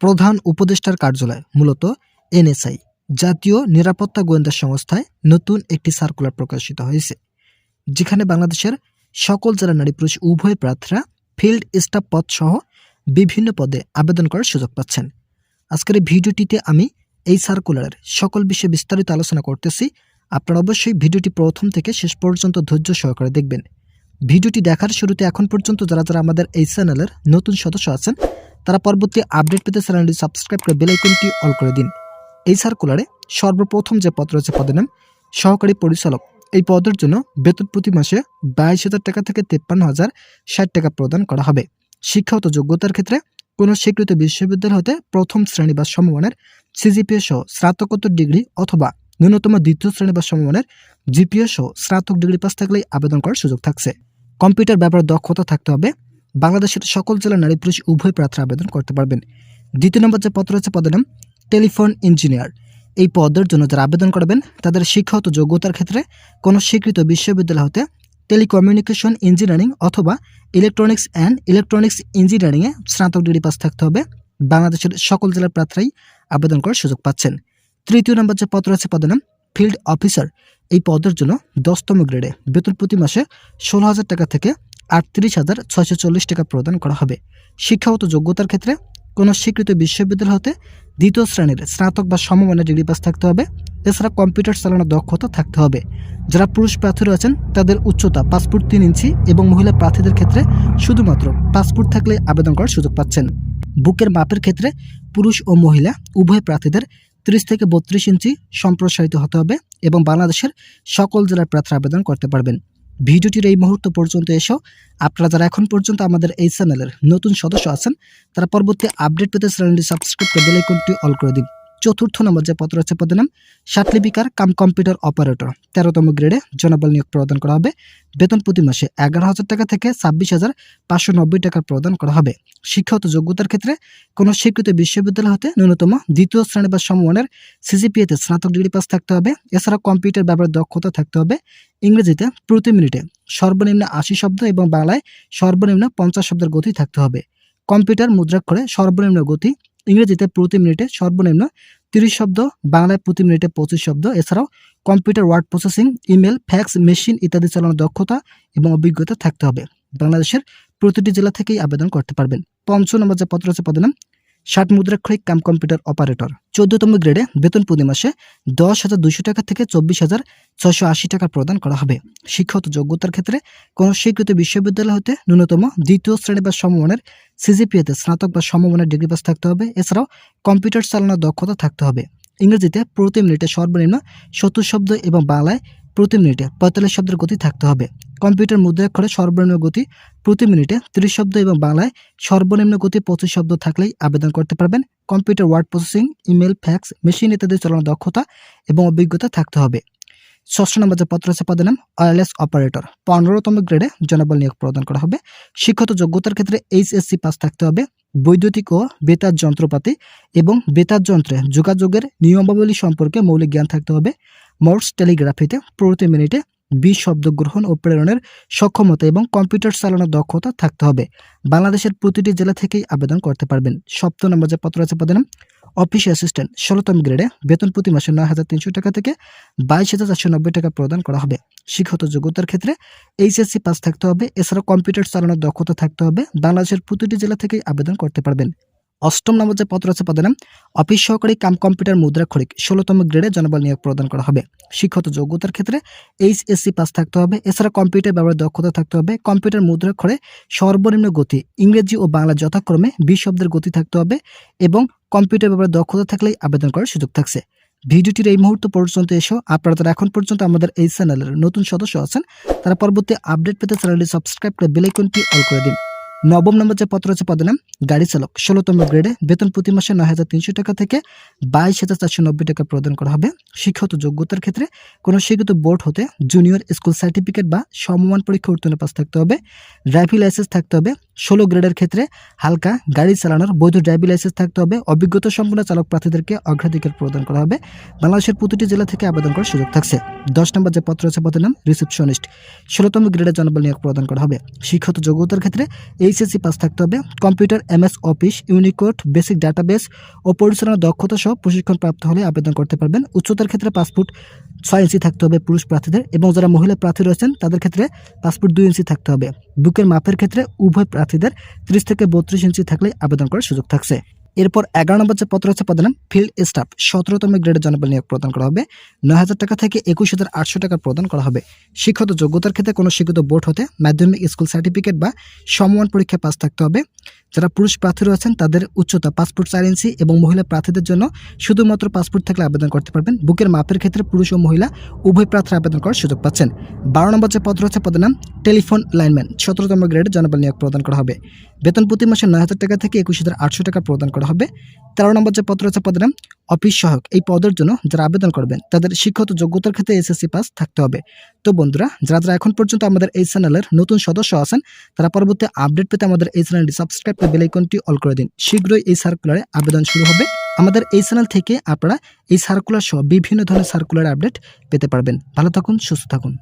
প্রধান উপদেষ্টার কার্যালয়, মূলত এনএসআই, জাতীয় নিরাপত্তা গোয়েন্দা সংস্থায় নতুন একটি সার্কুলার প্রকাশিত হয়েছে, যেখানে বাংলাদেশের সকল জেলা নারী পুরুষ উভয় প্রার্থীরা ফিল্ড স্টাফ পদ সহ বিভিন্ন পদে আবেদন করার সুযোগ পাচ্ছেন। আজকের এই ভিডিওটিতে আমি এই সার্কুলারের সকল বিষয়ে বিস্তারিত আলোচনা করতেছি। আপনারা অবশ্যই ভিডিওটি প্রথম থেকে শেষ পর্যন্ত ধৈর্য সহকারে দেখবেন। ভিডিওটি দেখার শুরুতে এখন পর্যন্ত যারা যারা আমাদের এই চ্যানেলের নতুন সদস্য আছেন, তারা পরবর্তী আপডেট পেতে চ্যানেলটি সাবস্ক্রাইব করে বেল আইকনটি অল করে দিন। এই সার্কুলারে সর্বপ্রথম যে পদ রয়েছে পদের নাম, সহকারী পরিচালক। এই পদের জন্য বেতন প্রতি মাসে বাইশ হাজার টাকা থেকে তেপ্পান্ন হাজার ষাট টাকা প্রদান করা হবে। শিক্ষাগত যোগ্যতার ক্ষেত্রে কোনো স্বীকৃত বিশ্ববিদ্যালয় হতে প্রথম শ্রেণি বা সমমানের সিজিপিএ সহ স্নাতকোত্তর ডিগ্রি অথবা ন্যূনতম দ্বিতীয় শ্রেণি বা সমমানের জিপিএ সহ স্নাতক ডিগ্রি পাস থাকলেই আবেদন করার সুযোগ থাকছে। কম্পিউটার ব্যাপারে দক্ষতা থাকতে হবে। বাংলাদেশের সকল জেলার নারী পুরুষ উভয় প্রার্থী আবেদন করতে পারবেন। দ্বিতীয় নম্বর যে পদ রয়েছে, পদের নাম টেলিফোন ইঞ্জিনিয়ার। এই পদের জন্য যারা আবেদন করবেন, তাদের শিক্ষাগত যোগ্যতার ক্ষেত্রে কোনো স্বীকৃত বিশ্ববিদ্যালয় হতে টেলিকমিউনিকেশন ইঞ্জিনিয়ারিং অথবা ইলেকট্রনিক্স অ্যান্ড ইলেকট্রনিক্স ইঞ্জিনিয়ারিংয়ে স্নাতক ডিগ্রি পাস থাকতে হবে। বাংলাদেশের সকল জেলার প্রার্থীরাই আবেদন করার সুযোগ পাচ্ছেন। তৃতীয় নম্বর যে পত্র রয়েছে, পদের নাম ফিল্ড অফিসার এই পদের জন্য দশতম গ্রেডে। বেতন প্রতি মাসে ষোলো হাজার টাকা থেকে আটত্রিশ হাজার ছয়শো চল্লিশ টাকা প্রদান করা হবে। শিক্ষাগত যোগ্যতার ক্ষেত্রে কোনো স্বীকৃত বিশ্ববিদ্যালয় হতে দ্বিতীয় শ্রেণির স্নাতক বা সমমানের ডিগ্রি পাস থাকতে হবে। এছাড়া কম্পিউটার চালানোর দক্ষতা থাকতে হবে। যারা পুরুষ প্রার্থী রয়েছেন তাদের উচ্চতা পাসপোর্ট তিন ইঞ্চি এবং মহিলা প্রার্থীদের ক্ষেত্রে শুধুমাত্র পাসপোর্ট থাকলে আবেদন করার সুযোগ পাচ্ছেন। বুকের মাপের ক্ষেত্রে পুরুষ ও মহিলা উভয় প্রার্থীদের ত্রিশ থেকে বত্রিশ ইঞ্চি সম্প্রসারিত হতে হবে এবং বাংলাদেশের সকল জেলার প্রার্থী আবেদন করতে পারবেন। ভিডিওটির এই মুহূর্ত পর্যন্ত এসেও আপনারা যারা এখন পর্যন্ত আমাদের এই চ্যানেলের নতুন সদস্য আছেন, তারা পরবর্তী আপডেট পেতে চ্যানেলটি সাবস্ক্রাইব করে বেলাইকনটি অল করে দিন। চতুর্থ নম্বর যে পত্র আছে, পদের নাম সাতলিপিকার কাম কম্পিউটার অপারেটর। তেরোতম গ্রেডে জনবল নিয়োগ প্রদান করা হবে। বেতন প্রতি মাসে এগারো হাজার টাকা থেকে ছাব্বিশ হাজার পাঁচশো নব্বই টাকা প্রদান করা হবে। শিক্ষাগত যোগ্যতার ক্ষেত্রে কোনো স্বীকৃত বিশ্ববিদ্যালয় হতে ন্যূনতম দ্বিতীয় শ্রেণি বা সমমানের সিজিপিএতে স্নাতক ডিগ্রি পাস থাকতে হবে। এছাড়া কম্পিউটার ব্যাপারে দক্ষতা থাকতে হবে। ইংরেজিতে প্রতি মিনিটে সর্বনিম্ন আশি শব্দ এবং বাংলায় সর্বনিম্ন পঞ্চাশ শব্দের গতি থাকতে হবে। কম্পিউটার মুদ্রাক্ষরে সর্বনিম্ন গতি ইংরেজিতে প্রতি মিনিটে সর্বনিম্ন তিরিশ শব্দ, বাংলায় প্রতি মিনিটে পঁচিশ শব্দ, এছাড়াও computer word processing, email, fax, machine ইত্যাদি চালানোর দক্ষতা এবং অভিজ্ঞতা থাকতে হবে। বাংলাদেশের প্রতিটি জেলা থেকেই আবেদন করতে পারবেন। পঞ্চম নম্বর যে পত্র আছে, পদের নাম ষাট মুদ্রাক্ষরিক কাম কম্পিউটার অপারেটর। চোদ্দতম গ্রেডে বেতন প্রতি মাসে দশ হাজার দুশো টাকা থেকে চব্বিশ হাজার ছশো আশি টাকা প্রদান করা হবে। শিক্ষাগত যোগ্যতার ক্ষেত্রে কোনো স্বীকৃত বিশ্ববিদ্যালয় হতে ন্যূনতম দ্বিতীয় শ্রেণি বা সমমানের সিজিপিএতে স্নাতক বা সমমানের ডিগ্রি পাস থাকতে হবে। এছাড়াও কম্পিউটার চালানোর দক্ষতা থাকতে হবে। ইংরেজিতে প্রতি মিনিটে সর্বনিম্ন সত্তর শব্দ এবং বাংলায় প্রতি মিনিটে পঁয়তাল্লিশ শব্দের গতি থাকতে হবে। কম্পিউটার মুদ্রাক্ষরে সর্বনিম্ন গতি প্রতি মিনিটে ত্রিশ শব্দ এবং বাংলায় সর্বনিম্ন গতি পঁচিশ শব্দ থাকলেই আবেদন করতে পারবেন। Computer word processing, email, fax, machine ইত্যাদি চালানোর দক্ষতা এবং অভিজ্ঞতা থাকতে হবে। ষষ্ঠ নম্বর যে পত্র আছে, পদের নাম ওয়ারলেস অপারেটর। পনেরোতম গ্রেডে জনবল নিয়োগ প্রদান করা হবে। শিক্ষত যোগ্যতার ক্ষেত্রে এইচএসসি পাস থাকতে হবে। বৈদ্যুতিক ও বেতার যন্ত্রপাতি এবং বেতার যন্ত্রে যোগাযোগের নিয়মাবলী সম্পর্কে মৌলিক জ্ঞান থাকতে হবে। মোর্স টেলিগ্রাফিতে প্রতি মিনিটে বিশ শব্দ গ্রহণ ও প্রেরণের সক্ষমতা এবং কম্পিউটার চালানোর দক্ষতা থাকতে হবে। বাংলাদেশের প্রতিটি জেলা থেকেই আবেদন করতে পারবেন। সপ্তম নম্বর যে পত্র আছে নাম, অফিস অ্যাসিস্ট্যান্ট, ষোলোতম গ্রেডে, বেতন প্রতি মাসে নয় হাজার তিনশো টাকা থেকে বাইশ হাজার চারশো নব্বই টাকা প্রদান করা হবে। শিক্ষত যোগ্যতার ক্ষেত্রে এইচএসসি পাস থাকতে হবে। এছাড়া কম্পিউটার চালানোর দক্ষতা থাকতে হবে। বাংলাদেশের প্রতিটি জেলা থেকেই আবেদন করতে পারবেন। অষ্টম নম্বর যে পত্র আছে পদের নাম, অফিস সহকারী কাম কম্পিউটার মুদ্রা খরিক ষোলোতম গ্রেডে জনবল নিয়োগ প্রদান করা হবে। শিক্ষত যোগ্যতার ক্ষেত্রে এইচএসসি পাস থাকতে হবে। এছাড়া কম্পিউটার ব্যবহারের দক্ষতা থাকতে হবে। কম্পিউটার মুদ্রা খরে সর্বনিম্ন গতি, ইংরেজি ও বাংলা যথাক্রমে বিশ শব্দের গতি থাকতে হবে এবং কম্পিউটার ব্যবহারের দক্ষতা থাকলেই আবেদন করার সুযোগ থাকছে। ভিডিওটির এই মুহূর্ত পর্যন্ত এসো। আপনারা তারা এখন পর্যন্ত আমাদের এই চ্যানেলের নতুন সদস্য আছেন, তারা পরবর্তী আপডেট পেতে চ্যানেলটি সাবস্ক্রাইব করে বেলাইকনটি অল করে দিন। নবম নম্বর যে পত্র আছে পদের নাম, গাড়ি চালক ষোলোতম গ্রেডে বেতন প্রতি মাসে নয় হাজার তিনশো টাকা থেকে বাইশ হাজার চারশো নব্বই টাকা প্রদান করা হবে। শিক্ষাগত যোগ্যতার ক্ষেত্রে কোনো শিক্ষিত বোর্ড হতে জুনিয়র স্কুল সার্টিফিকেট বা সমমান পরীক্ষা উত্তীর্ণ পাস থাকতে হবে। ড্রাইভিং লাইসেন্স থাকতে হবে। ষোলো গ্রেডের ক্ষেত্রে হালকা গাড়ি চালানোর বৈধ ড্রাইভিং লাইসেন্স থাকতে হবে। অভিজ্ঞতা সম্পন্ন চালক প্রার্থীদেরকে অগ্রাধিকার প্রদান করা হবে। বাংলাদেশের প্রতিটি জেলা থেকে আবেদন করার সুযোগ থাকছে। দশ নম্বর যে পত্র আছে পদের নাম রিসেপশনিস্ট ষোলোতম গ্রেডের জনবল নিয়োগ প্রদান করা হবে। শিক্ষাগত যোগ্যতার ক্ষেত্রে এইচএসসি পাস থাকতে হবে। Computer, MS, office, Unicode, basic database ও পরিচালনা দক্ষতা সহ প্রশিক্ষণ প্রাপ্ত হলে আবেদন করতে পারবেন। উচ্চতার ক্ষেত্রে পাসপোর্ট ছয় ইঞ্চি থাকতে হবে পুরুষ প্রার্থীদের এবং যারা মহিলা প্রার্থী রয়েছেন, তাদের ক্ষেত্রে পাসপোর্ট দুই ইঞ্চি থাকতে হবে। বুকের মাপের ক্ষেত্রে উভয় প্রার্থীদের ত্রিশ থেকে বত্রিশ ইঞ্চি থাকলে আবেদন করার সুযোগ থাকছে। এরপর এগারো নম্বর যে পত্র পদের নাম ফিল্ড স্টাফ সতেরোতম গ্রেডের জনবল নিয়োগ প্রদান করা হবে। নয় হাজার টাকা থেকে একুশ হাজার আটশো টাকা প্রদান করা হবে। শিক্ষত যোগ্যতার ক্ষেত্রে কোনো শিক্ষিত বোর্ড হতে মাধ্যমিক স্কুল সার্টিফিকেট বা সমমান পরীক্ষা পাস থাকতে হবে। যারা পুরুষ প্রার্থী রয়েছেন, তাদের উচ্চতা পাসপোর্ট চার ইঞ্চি এবং মহিলা প্রার্থীদের জন্য শুধুমাত্র পাসপোর্ট থাকলে আবেদন করতে পারবেন। বুকের মাপের ক্ষেত্রে পুরুষ ও মহিলা উভয় প্রার্থী আবেদন করার সুযোগ পাচ্ছেন। বারো নম্বর যে পত্র হচ্ছে পদের নাম টেলিফোন লাইনম্যান সতেরোতম গ্রেডের জনবল নিয়োগ প্রদান করা হবে। বেতন প্রতি মাসে নয় হাজার টাকা থেকে একুশ হাজার আটশো টাকা প্রদান করা হবে। তেরো নম্বর যে পত্র হচ্ছে পদের নাম অফিস সহায়ক। এই পদের জন্য যারা আবেদন করবেন, তাদের শিক্ষত যোগ্যতার ক্ষেত্রে এসএসসি পাস থাকতে হবে। তো বন্ধুরা, যারা যারা এখন পর্যন্ত আমাদের এই চ্যানেলের নতুন সদস্য আছেন, তারা পরবর্তী আপডেট পেতে আমাদের এই চ্যানেলটি সাবস্ক্রাইব করে বেলাইকনটি অল করে দিন। শীঘ্রই এই সার্কুলারে আবেদন শুরু হবে। আমাদের এই চ্যানেল থেকে আপনারা এই সার্কুলার সহ বিভিন্ন ধরনের সার্কুলার আপডেট পেতে পারবেন। ভালো থাকুন, সুস্থ থাকুন।